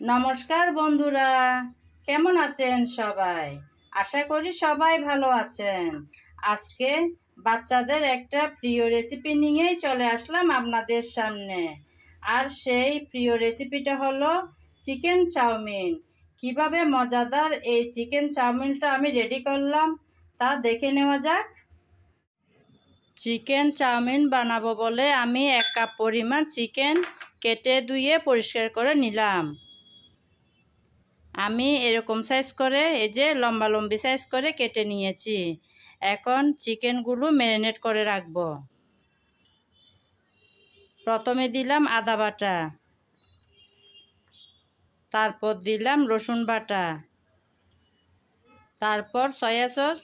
নমস্কার বন্ধুরা, কেমন আছেন সবাই? আশা করি সবাই ভালো আছেন। আজকে বাচ্চাদের একটা প্রিয় রেসিপি নিয়েই চলে আসলাম আপনাদের সামনে। আর সেই প্রিয় রেসিপিটা হলো চিকেন চাউমিন। কীভাবে মজাদার এই চিকেন চাউমিনটা আমি রেডি করলাম, তা দেখে নেওয়া যাক। চিকেন চাউমিন বানাবো বলে আমি এক কাপ পরিমাণ চিকেন কেটে ধুয়ে পরিষ্কার করে নিলাম। আমি এরকম সাইজ করে এই যে লম্বা লম্বি সাইজ করে কেটে নিয়েছি। এখন চিকেনগুলো ম্যারিনেট করে রাখব। প্রথমে দিলাম আদা বাটা। তারপর দিলাম রসুন বাটা। তারপর সয়া সস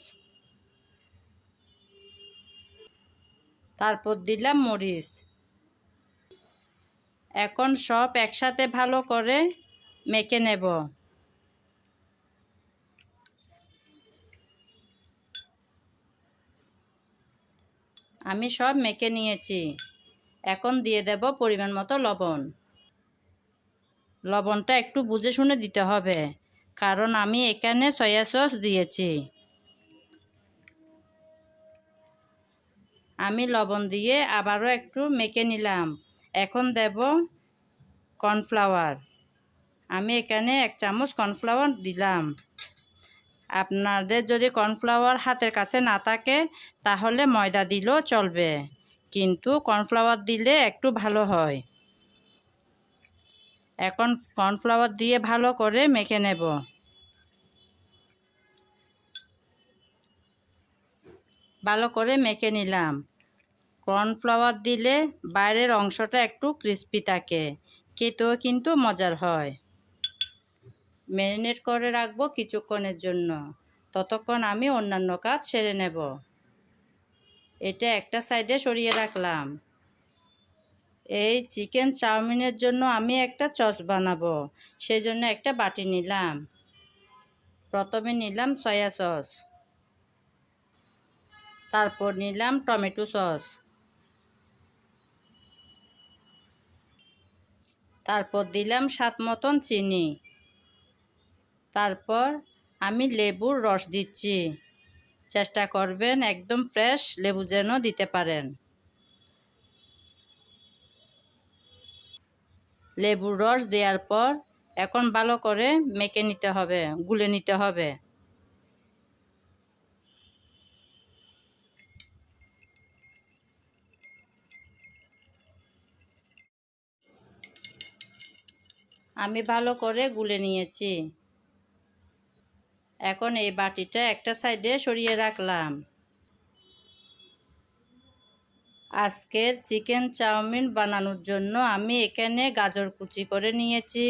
তারপর দিলাম মরিচ। এখন সব একসাথে ভালো করে মেখে নেব। আমি সব মেখে নিয়েছি। এখন দিয়ে দেব পরিমাণ মতো লবণ। লবণটা একটু বুঝে শুনে দিতে হবে, কারণ আমি এখানে সয়া সস দিয়েছি। আমি লবণ দিয়ে আবারও একটু মেখে নিলাম। এখন দেব কর্নফ্লাওয়ার। আমি এখানে এক চামচ কর্নফ্লাওয়ার দিলাম। আপনাদের যদি কর্নফ্লাওয়ার হাতের কাছে না থাকে, তাহলে ময়দা দিলেও চলবে। কিন্তু কর্নফ্লাওয়ার দিলে একটু ভালো হয়। এখন কর্নফ্লাওয়ার দিয়ে ভালো করে মেখে নেব। ভালো করে মেখে নিলাম। কর্নফ্লাওয়ার দিলে বাইরের অংশটা একটু ক্রিস্পি থাকে, খেতেও কিন্তু মজার হয়। ম্যারিনেট করে রাখব কিছুক্ষণের জন্য। ততক্ষণ আমি অন্যান্য কাজ সেরে নেব। এটা একটা সাইডে সরিয়ে রাখলাম। এই চিকেন চাউমিনের জন্য আমি একটা চস বানাবো। সেই জন্য একটা বাটি নিলাম। প্রথমে নিলাম সয়া সস। তারপর নিলাম টমেটো সস। তারপর দিলাম স্বাদ মতন চিনি। তারপর আমি লেবুর রস দিচ্ছি। চেষ্টা করবেন একদম ফ্রেশ লেবু যেন দিতে পারেন। লেবুর রস দেওয়ার পর এখন ভালো করে মেখে নিতে হবে, গুলে নিতে হবে। আমি ভালো করে গুলে নিয়েছি। এখন এই বাটিটা একটা সাইডে সরিয়ে রাখলাম। আজকের চিকেন চাউমিন বানানোর জন্য আমি এখানে গাজর কুচি করে নিয়েছি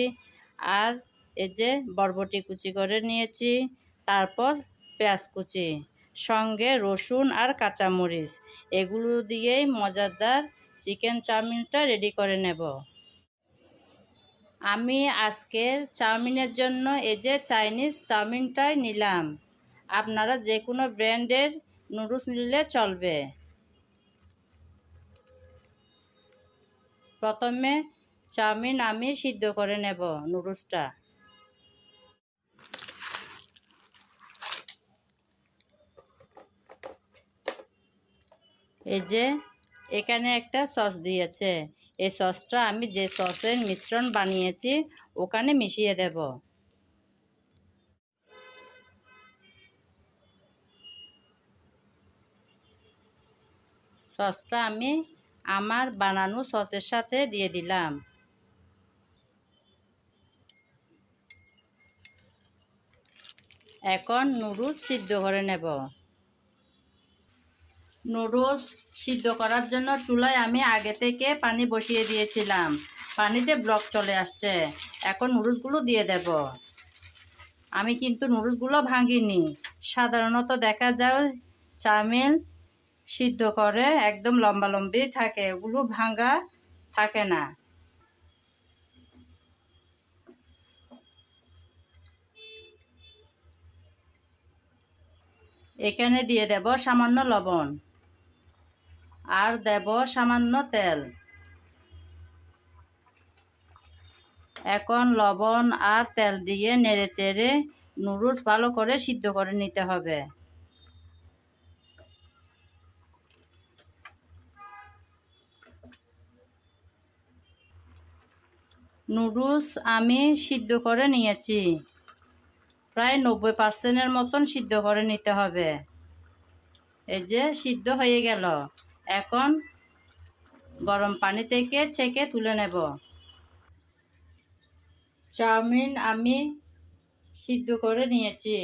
আর এই যে বরবটি কুচি করে নিয়েছি, তারপর পেঁয়াজ কুচি, সঙ্গে রসুন আর কাঁচামরিচ। এগুলো দিয়েই মজাদার চিকেন চাউমিনটা রেডি করে নেব। আমি আজকের চাউমিনের জন্য এই যে চাইনিজ চাউমিনটাই নিলাম। আপনারা যে কোনো ব্র্যান্ডের নুডলস নিলে চলবে। প্রথমে চাউমিন আমি সিদ্ধ করে নেব নুডলসটা। এই যে এখানে একটা সস দিয়েছে। এই সসটা আমি যে সসের মিশ্রণ বানিয়েছি, ওখানে মিশিয়ে দেব। সসটা আমি আমার বানানো সসের সাথে দিয়ে দিলাম। এখন নুডলস সিদ্ধ করে নেব। নুডলস সিদ্ধ করার জন্য চুলায় আমি আগে থেকে পানি বসিয়ে দিয়েছিলাম। পানিতে ব্লক চলে আসছে। এখন নুডলসগুলো দিয়ে দেব। আমি কিন্তু নুডলসগুলো ভাঙিনি। সাধারণত দেখা যায় চাউমিন সিদ্ধ করে একদম লম্বা লম্বি থাকে, ওগুলো ভাঙা থাকে না। এখানে দিয়ে দেব সামান্য লবণ। আর দেব সামান্য তেল। এখন লবণ আর তেল দিয়ে নেড়ে চেড়ে নুডলস ভালো করে সিদ্ধ করে নিতে হবে। নুডলস আমি সিদ্ধ করে নিয়েছি। প্রায় নব্বই পার্সেন্টের মতন সিদ্ধ করে নিতে হবে। এই যে, সিদ্ধ হয়ে গেল। এখন গরম পানি থেকে ছেঁকে তুলে নেব। চাউমিন আমি সিদ্ধ করে নিয়েছি।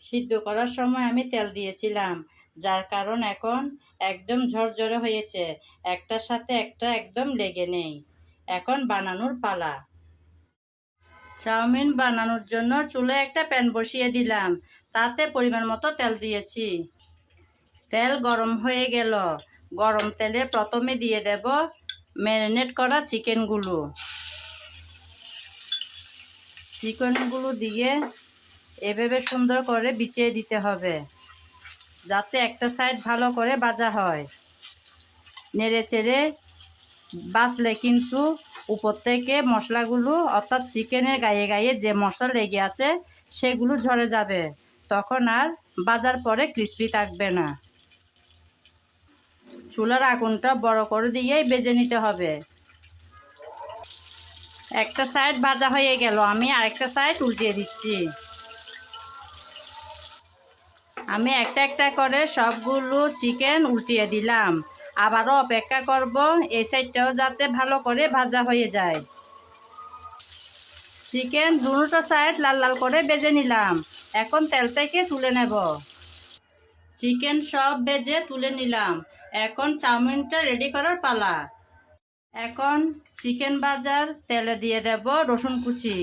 সিদ্ধ করার সময় আমি তেল দিয়েছিলাম, যার কারণ এখন একদম ঝরঝরে হয়েছে। একটার সাথে একটা একদম লেগে নেই। এখন বানানোর পালা। চাউমিন বানানোর জন্য চুলে একটা প্যান বসিয়ে দিলাম। তাতে পরিমাণ মতো তেল দিয়েছি। তেল গরম হয়ে গেল। গরম তেলে প্রথমে দিয়ে দেব ম্যারিনেট করা চিকেনগুলো। চিকেনগুলো দিয়ে এভাবে সুন্দর করে বিছিয়ে দিতে হবে, যাতে একটা সাইড ভালো করে ভাজা হয়। নেড়ে চেড়ে বাঁচলে কিন্তু উপর থেকে মশলাগুলো, অর্থাৎ চিকেনের গায়ে গায়ে যে মশলা লেগে আছে, সেগুলো ঝরে যাবে। তখন আর বাজার পরে ক্রিস্পি থাকবে না। চুলার আগুনটা বড় করে দিয়েই বেজে নিতে হবে। একটা সাইড ভাজা হয়ে গেল, আমি আরেকটা সাইড উল্টিয়ে দিচ্ছি। আমি একটা একটা করে সবগুলো চিকেন উল্টিয়ে দিলাম। আবারও অপেক্ষা করব এই সাইডটাও যাতে ভালো করে ভাজা হয়ে যায়। চিকেন দুটো সাইড লাল লাল করে বেজে নিলাম। এখন তেল থেকে তুলে নেব। চিকেন সব ভেজে তুলে নিলাম। এখন চাউমিনটা রেডি করার পালা। এখন চিকেন বাজার তেলে দিয়ে দেব রসুন কুচি।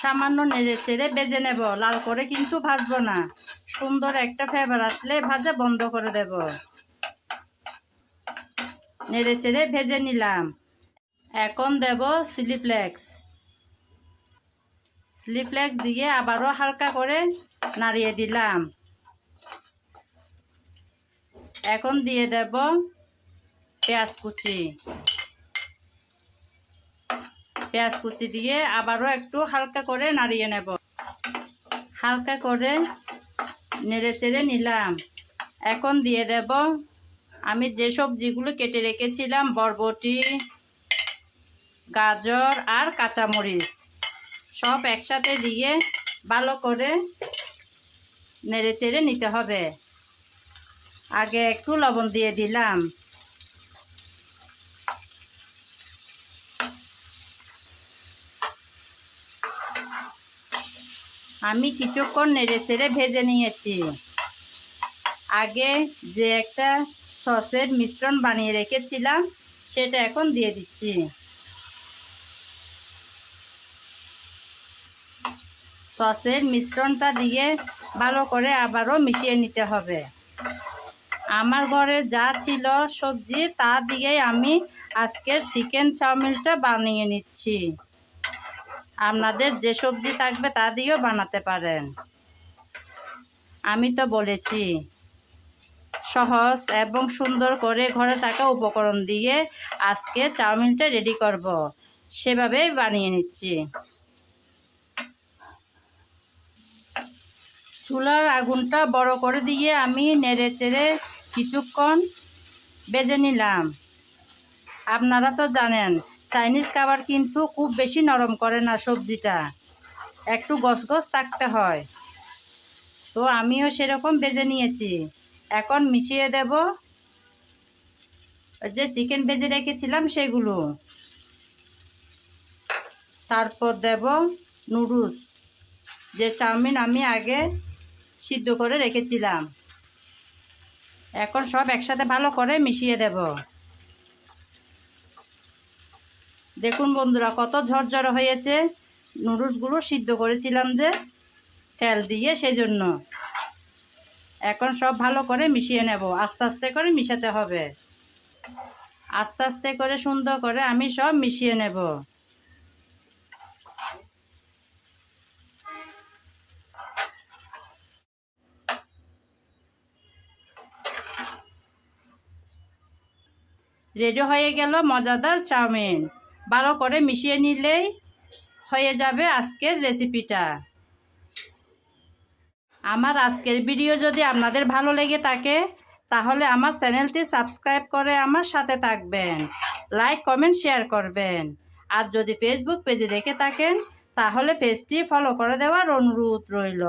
সামান্য নেড়ে চেড়ে বেজে নেব। লাল করে কিন্তু ভাজবো না। সুন্দর একটা ফ্লেভার আসলে ভাজা বন্ধ করে দেব। নেড়ে চেড়ে ভেজে নিলাম। এখন দেব চিলি ফ্লেক্স চিলি ফ্লেক্স দিয়ে আবারও হালকা করে নাড়িয়ে দিলাম। এখন দিয়ে দেব পেঁয়াজ কুচি। পেঁয়াজ কুচি দিয়ে আবারও একটু হালকা করে নাড়িয়ে নেব। হালকা করে নেড়ে চেড়ে নিলাম। এখন দিয়ে দেব আমি যে সবজিগুলো কেটে রেখেছিলাম, বরবটি, গাজর আর কাঁচামরিচ। সব একসাথে দিয়ে ভালো করে নেড়ে চেড়ে নিতে হবে। আগে একটু লবণ দিয়ে দিলাম। আমি কিছুক্ষণ নেড়ে চেড়ে ভেজে নিয়েছি। আগে যে একটা সসের মিশ্রণ বানিয়ে রেখেছিলাম, সেটা এখন দিয়ে দিচ্ছি। সসের মিশ্রণটা দিয়ে ভালো করে আবারও মিশিয়ে নিতে হবে। আমার ঘরে যা ছিল সবজি, তা দিয়েই আমি আজকে চিকেন চাউমিনটা বানিয়ে নিচ্ছি। আপনাদের যে সবজি থাকবে তা দিয়েও বানাতে পারেন। আমি তো বলেছি, সহজ এবং সুন্দর করে ঘরে থাকা উপকরণ দিয়ে আজকে চাউমিনটা রেডি করব। সেভাবেই বানিয়ে নিচ্ছি। চুলার আগুনটা বড় করে দিয়ে আমি নেড়ে চেড়ে কিছুক্ষণ বেজে নিলাম। আপনারা তো জানেন, চাইনিজ খাবার কিন্তু খুব বেশি নরম করে না সবজিটা। একটু গসগস থাকতে হয়। তো আমিও সেরকম বেজে নিয়েছি। এখন মিশিয়ে দেব। যে চিকেন ভেজে রেখেছিলাম সেগুলো। তারপর দেব নুডলস। যে চাউমিন আমি আগে সিদ্ধ করে রেখেছিলাম। এখন সব একসাথে ভালো করে মিশিয়ে দেব। দেখুন বন্ধুরা, কত ঝরঝরে হয়েছে। নুডলসগুলো সিদ্ধ করেছিলাম যে তেল দিয়ে সেই জন্য এখন সব ভালো করে মিশিয়ে নেব। আস্তে আস্তে করে মিশাতে হবে। আস্তে আস্তে করে সুন্দর করে আমি সব মিশিয়ে নেব। রেডি হয়ে গেল মজাদার চাউমিন। ভালো করে মিশিয়ে নিলেই হয়ে যাবে আজকের রেসিপিটা। আমার আজকের ভিডিও যদি আপনাদের ভালো লেগে থাকে, তাহলে আমার চ্যানেলটি সাবস্ক্রাইব করে আমার সাথে থাকবেন। লাইক, কমেন্ট, শেয়ার করবেন। আর যদি ফেসবুক পেজে দেখে থাকেন, তাহলে পেজটি ফলো করে দেওয়ার অনুরোধ রইল।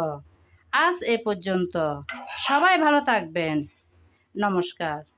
আজ এ পর্যন্ত। সবাই ভালো থাকবেন। নমস্কার।